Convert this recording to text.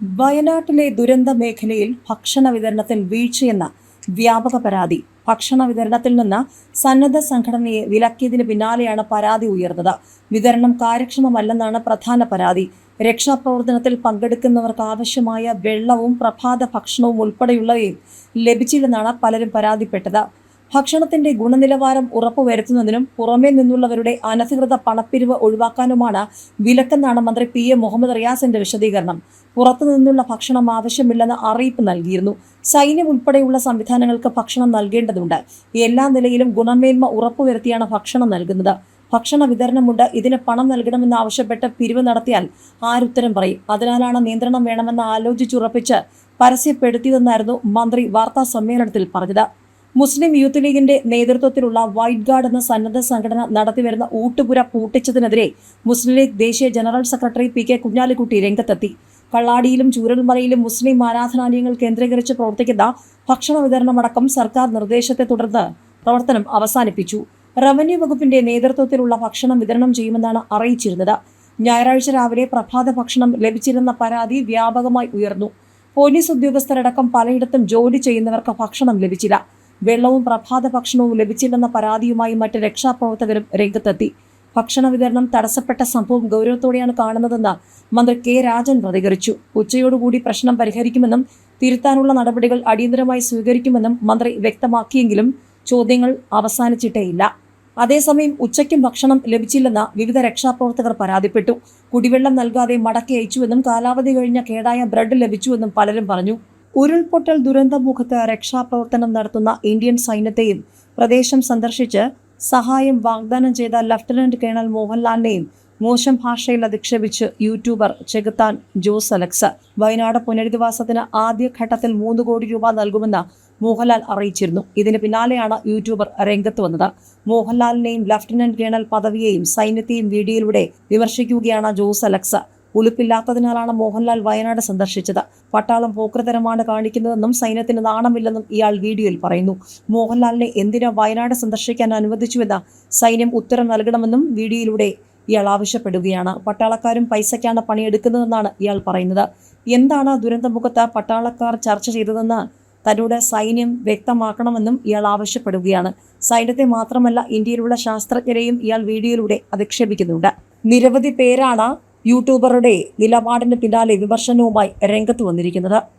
വയനാട്ടിലെ ദുരന്ത മേഖലയിൽ ഭക്ഷണ വിതരണത്തിൽ വീഴ്ചയെന്ന വ്യാപക പരാതി. ഭക്ഷണ വിതരണത്തിൽ നിന്ന് സന്നദ്ധ സംഘടനയെ വിലക്കിയതിന് പിന്നാലെയാണ് പരാതി ഉയർന്നത്. വിതരണം കാര്യക്ഷമമല്ലെന്നാണ് പ്രധാന പരാതി. രക്ഷാപ്രവർത്തനത്തിൽ പങ്കെടുക്കുന്നവർക്ക് ആവശ്യമായ വെള്ളവും പ്രഭാത ഭക്ഷണവും ഉൾപ്പെടെയുള്ളവയും ലഭിച്ചില്ലെന്നാണ് പലരും പരാതിപ്പെട്ടത്. ഭക്ഷണത്തിന്റെ ഗുണനിലവാരം ഉറപ്പുവരുത്തുന്നതിനും പുറമേ നിന്നുള്ളവരുടെ അനധികൃത പണപ്പിരിവ് ഒഴിവാക്കാനുമാണ് വിലക്കെന്നാണ് മന്ത്രി പി എ മുഹമ്മദ് റിയാസിന്റെ വിശദീകരണം. പുറത്തു നിന്നുള്ള ഭക്ഷണം ആവശ്യമില്ലെന്ന് അറിയിപ്പ് നൽകിയിരുന്നു. സൈന്യം ഉൾപ്പെടെയുള്ള സംവിധാനങ്ങൾക്ക് ഭക്ഷണം നൽകേണ്ടതുണ്ട്. എല്ലാ നിലയിലും ഗുണമേന്മ ഉറപ്പുവരുത്തിയാണ് ഭക്ഷണം നൽകുന്നത്. ഭക്ഷണ വിതരണമുണ്ട്. ഇതിന് പണം നൽകണമെന്ന് ആവശ്യപ്പെട്ട് പിരിവ് നടത്തിയാൽ ആരുത്തരം പറയും. അതിനാലാണ് നിയന്ത്രണം വേണമെന്ന് ആലോചിച്ചുറപ്പിച്ച് പരസ്യപ്പെടുത്തിയതെന്നായിരുന്നു മന്ത്രി വാർത്താ സമ്മേളനത്തിൽ പറഞ്ഞത്. മുസ്ലിം യൂത്ത് ലീഗിന്റെ നേതൃത്വത്തിലുള്ള വൈറ്റ് ഗാർഡ് എന്ന സന്നദ്ധ സംഘടന നടത്തിവരുന്ന ഊട്ടുപുര പൂട്ടിച്ചതിനെതിരെ മുസ്ലിം ലീഗ് ദേശീയ general secretary P K Kunhalikutty രംഗത്തെത്തി. കള്ളാടിയിലും ചൂരൽമലയിലും മുസ്ലിം ആരാധനാലയങ്ങൾ കേന്ദ്രീകരിച്ച് പ്രവർത്തിക്കുന്ന ഭക്ഷണ വിതരണമടക്കം സർക്കാർ നിർദ്ദേശത്തെ തുടർന്ന് പ്രവർത്തനം അവസാനിപ്പിച്ചു. റവന്യൂ വകുപ്പിന്റെ നേതൃത്വത്തിലുള്ള ഭക്ഷണം വിതരണം ചെയ്യുമെന്നാണ് അറിയിച്ചിരുന്നത്. ഞായറാഴ്ച രാവിലെ പ്രഭാത ഭക്ഷണം ലഭിച്ചിരുന്ന പരാതി വ്യാപകമായി ഉയർന്നു. പോലീസ് ഉദ്യോഗസ്ഥരടക്കം പലയിടത്തും ജോലി ചെയ്യുന്നവർക്ക് ഭക്ഷണം ലഭിച്ചില്ല. വെള്ളവും പ്രഭാത ഭക്ഷണവും ലഭിച്ചില്ലെന്ന പരാതിയുമായി മറ്റ് രക്ഷാപ്രവർത്തകരും രംഗത്തെത്തി. ഭക്ഷണ വിതരണം തടസ്സപ്പെട്ട സംഭവം ഗൗരവത്തോടെയാണ് കാണുന്നതെന്ന് മന്ത്രി കെ രാജൻ പ്രതികരിച്ചു. ഉച്ചയോടുകൂടി പ്രശ്നം പരിഹരിക്കുമെന്നും തിരുത്താനുള്ള നടപടികൾ അടിയന്തരമായി സ്വീകരിക്കുമെന്നും മന്ത്രി വ്യക്തമാക്കിയെങ്കിലും ചോദ്യങ്ങൾ അവസാനിച്ചിട്ടേയില്ല. അതേസമയം ഉച്ചയ്ക്കും ഭക്ഷണം ലഭിച്ചില്ലെന്ന് വിവിധ രക്ഷാപ്രവർത്തകർ പരാതിപ്പെട്ടു. കുടിവെള്ളം നൽകാതെ മടക്കി അയച്ചുവെന്നും കാലാവധി കഴിഞ്ഞ കേടായ ബ്രെഡ് ലഭിച്ചുവെന്നും പലരും പറഞ്ഞു. ഉരുൾപൊട്ടൽ ദുരന്തമുഖത്ത് രക്ഷാപ്രവർത്തനം നടത്തുന്ന ഇന്ത്യൻ സൈന്യത്തെയും പ്രദേശം സന്ദർശിച്ച് സഹായം വാഗ്ദാനം ചെയ്ത ലഫ്റ്റനന്റ് കേണൽ മോഹൻലാലിനെയും മോശം ഭാഷയിൽ അധിക്ഷേപിച്ച് യൂട്യൂബർ ചെകുത്താൻ ജോസ് അലക്സ്. വയനാട് പുനരധിവാസത്തിന് ആദ്യഘട്ടത്തിൽ മൂന്ന് കോടി രൂപ നൽകുമെന്ന് മോഹൻലാൽ അറിയിച്ചിരുന്നു. ഇതിന് പിന്നാലെയാണ് യൂട്യൂബർ രംഗത്ത് വന്നത്. മോഹൻലാലിനെയും ലഫ്റ്റനന്റ് കേണൽ പദവിയെയും സൈന്യത്തെയും വീഡിയോയിലൂടെ വിമർശിക്കുകയാണ് ജോസ് അലക്സ്. ഉളുപ്പില്ലാത്തതിനാലാണ് മോഹൻലാൽ വയനാട് സന്ദർശിച്ചത്. പട്ടാളം പോക്രതരമാണ് കാണിക്കുന്നതെന്നും സൈന്യത്തിന് നാണമില്ലെന്നും ഇയാൾ വീഡിയോയിൽ പറയുന്നു. മോഹൻലാലിനെ എന്തിനാ വയനാട് സന്ദർശിക്കാൻ അനുവദിച്ചുവെന്ന് സൈന്യം ഉത്തരം നൽകണമെന്നും വീഡിയോയിലൂടെ ഇയാൾ ആവശ്യപ്പെടുകയാണ്. പട്ടാളക്കാരും പൈസയ്ക്കാണ് പണിയെടുക്കുന്നതെന്നാണ് ഇയാൾ പറയുന്നത്. എന്താണ് ദുരന്തമുഖത്ത് പട്ടാളക്കാർ ചർച്ച ചെയ്തതെന്ന് തന്നോട് സൈന്യം വ്യക്തമാക്കണമെന്നും ഇയാൾ ആവശ്യപ്പെടുകയാണ്. സൈന്യത്തെ മാത്രമല്ല ഇന്ത്യയിലുള്ള ശാസ്ത്രജ്ഞരെയും ഇയാൾ വീഡിയോയിലൂടെ അധിക്ഷേപിക്കുന്നുണ്ട്. നിരവധി പേരാണ് യൂട്യൂബറുടെ നിലപാടിന് പിന്നാലെ വിമർശനവുമായി രംഗത്ത് വന്നിരിക്കുന്നത്.